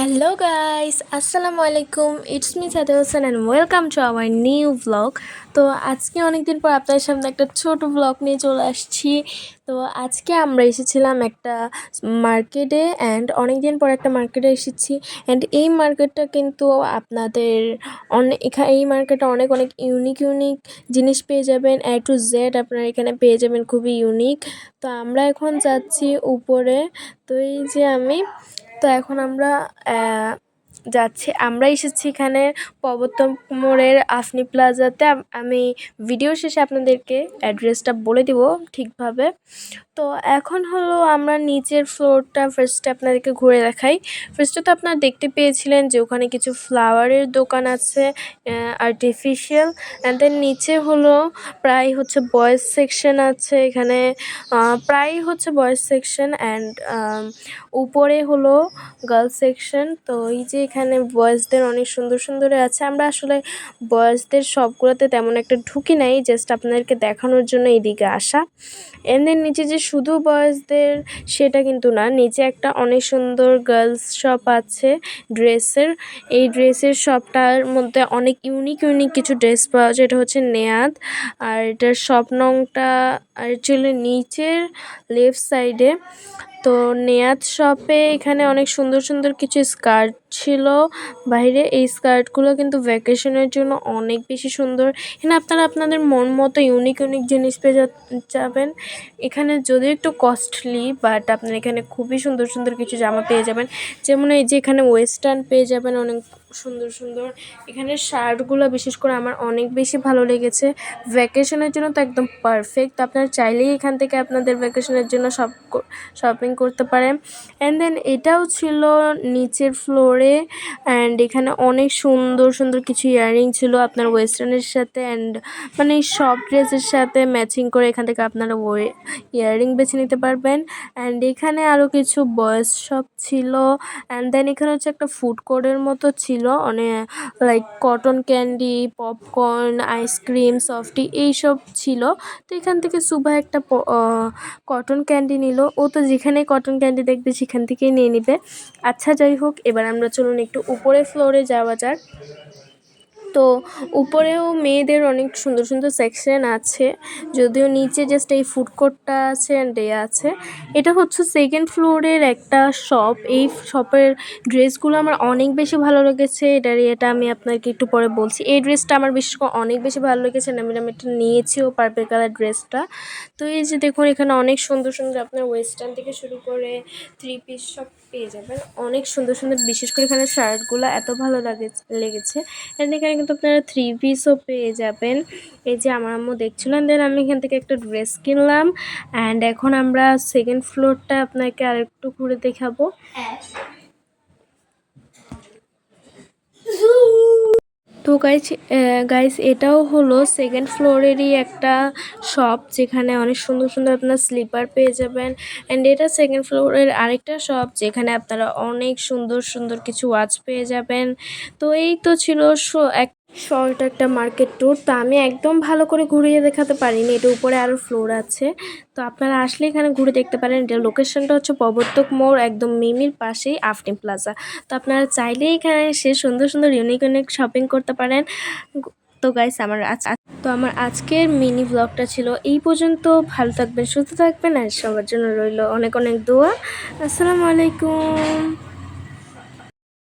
Hello guys আসসালামু আলাইকুম it's me Sade Hossain and welcome to our new blog তো আজকে অনেক দিন পর আপনাদের সামনে একটা ছোট ব্লগ নিয়ে চলে আসছি। তো আজকে আমরা এসেছিলাম একটা মার্কেটে অ্যান্ড অনেক দিন পর একটা মার্কেটে এসেছি। অ্যান্ড এই মার্কেটটা কিন্তু আপনাদের অনেক এখানে এই মার্কেটে অনেক অনেক ইউনিক ইউনিক জিনিস পেয়ে যাবেন। এ টু জেড আপনারা এখানে পেয়ে যাবেন, খুবই ইউনিক তো আমরা এখন যাচ্ছি উপরে। তো এই যে আমি তো এখন আমরা যাচ্ছি। আমরা এসেছি এখানে পবর্তন মোড়ের আফনি প্লাজাতে। আমি ভিডিও শেষে আপনাদেরকে অ্যাড্রেসটা বলে দিব ঠিকভাবে। তো এখন হলো আমরা নিচের ফ্লোরটা ফার্স্টে আপনাদেরকে ঘুরে দেখাই। ফার্স্টে তো আপনারা দেখতে পেয়েছিলেন যে ওখানে কিছু ফ্লাওয়ারের দোকান আছে আর্টিফিশিয়াল অ্যান্ড দেন নিচে হলো প্রায় হচ্ছে বয়েজ সেকশন আছে এখানে। প্রায় হচ্ছে বয়েজ সেকশন অ্যান্ড উপরে হলো গার্লস সেকশন তো এই যে এখানে বয়েজদের অনেক সুন্দর সুন্দর আছে। আমরা আসলে বয়েজদের সবগুলোতে তেমন একটা ঢুকি নাই জাস্ট আপনাদেরকে দেখানোর জন্য এইদিকে আসা। এদের নিচে যে শুধু বয়েজদের সেটা কিন্তু না, নিচে একটা অনেক সুন্দর গার্লস শপ আছে ড্রেসের। এই ড্রেসের শপটার মধ্যে অনেক ইউনিক ইউনিক কিছু ড্রেস পাওয়া যায়, এটা হচ্ছে নেয়াদ। আর এটার শপ নংটা অ্যাকচুয়ালি নিচের লেফট সাইডে তো নেয়াত শপে এখানে অনেক সুন্দর সুন্দর কিছু স্কার্ট ছিল। বাইরে এই স্কার্টগুলো কিন্তু ভ্যাকেশনের জন্য অনেক বেশি সুন্দর। এখানে আপনারা আপনাদের মন মতো ইউনিক ইউনিক জিনিস পেয়ে যাবেন। এখানে যদিও একটু কস্টলি বাট আপনারা এখানে খুবই সুন্দর সুন্দর কিছু জামা পেয়ে যাবেন। যেমন এই যে এখানে ওয়েস্টার্ন পেয়ে যাবেন অনেক সুন্দর সুন্দর। এখানে শার্টগুলো বিশেষ করে আমার অনেক বেশি ভালো লেগেছে। ভ্যাকেশনের জন্য তো একদম পারফেক্ট আপনারা চাইলেই এখান থেকে আপনাদের ভ্যাকেশনের জন্য সব শপিং করতে পারেন। অ্যান্ড দেন এটাও ছিল নিচের ফ্লোরে অ্যান্ড এখানে অনেক সুন্দর সুন্দর কিছু ইয়াররিং ছিল আপনার ওয়েস্টার্নের সাথে। অ্যান্ড মানে সব ড্রেসের সাথে ম্যাচিং করে এখান থেকে আপনারা ওয়ে ইয়াররিং বেছে নিতে পারবেন। অ্যান্ড এখানে আরও কিছু বয়েস শপ ছিল। অ্যান্ড দেন এখানে হচ্ছে একটা ফুড কোর্টের মতো ছিল। অনেক like cotton candy popcorn ice cream softy এইসব ছিল। তো এখান থেকে সুভা একটা কটন ক্যান্ডি নিল। ও তো যেখানে কটন ক্যান্ডি দেখবে সেখান থেকেই নিয়ে নিবে। আচ্ছা যাই হোক, এবার আমরা চলুন একটু উপরে ফ্লোরে যাওয়া যাক। তো উপরেও মেয়েদের অনেক সুন্দর সুন্দর সেকশন আছে। যদিও নিচে জাস্ট এই ফুড কোর্টটা আছে অ্যান্ড আছে। এটা হচ্ছে সেকেন্ড ফ্লোরের একটা শপ এই শপের ড্রেসগুলো আমার অনেক বেশি ভালো লেগেছে। এটার এটা আমি আপনাকে একটু পরে বলছি। এই ড্রেসটা আমার বিশেষ করে অনেক বেশি ভালো লেগেছে। আমি আমি এটা নিয়েছিও পার্পেল কালার ড্রেসটা তো এই যে দেখুন, এখানে অনেক সুন্দর সুন্দর আপনার ওয়েস্টার্ন থেকে শুরু করে থ্রি পিস সব পেয়ে যাবেন। অনেক সুন্দর সুন্দর বিশেষ করে এখানে শার্টগুলো এত ভালো লাগে লেগেছে। এখানে কিন্তু আপনারা থ্রি পিসও পেয়ে যাবেন। এই যে আমার আম্মু দেখছিলেন দেন আমি এখান থেকে একটা ড্রেস কিনলাম। অ্যান্ড এখন আমরা সেকেন্ড ফ্লোরটা আপনাকে আরেকটু ঘুরে দেখাবো। তো গাইজ গাইজ এটাও হলো সেকেন্ড ফ্লোরেরই একটা শপ যেখানে অনেক সুন্দর সুন্দর আপনার স্লিপার পেয়ে যাবেন অ্যান্ড এটা সেকেন্ড ফ্লোরের আরেকটা শপ যেখানে আপনারা অনেক সুন্দর সুন্দর কিছু ওয়াচ পেয়ে যাবেন। তো এই তো ছিল এক শর্ট একটা মার্কেট ট্যুর তো আমি একদম ভালো করে ঘুরিয়ে দেখাতে পারিনি। এটা উপরে আরও ফ্লোর আছে। তো আপনারা আসলে এখানে ঘুরে দেখতে পারেন। এটা লোকেশনটা হচ্ছে প্রবর্তক মোড়, একদম মিমির পাশেই আফটিন প্লাজা তো আপনারা চাইলেই এখানে এসে সুন্দর সুন্দর ইউনিক ইউনিক শপিং করতে পারেন। তো গাইস আমার আজ- তো আমার আজকের মিনি ব্লগটা ছিল এই পর্যন্ত। ভালো থাকবেন, সুস্থ থাকবেন, আর সবার জন্য রইল অনেক অনেক দোয়া। আসসালামু আলাইকুম।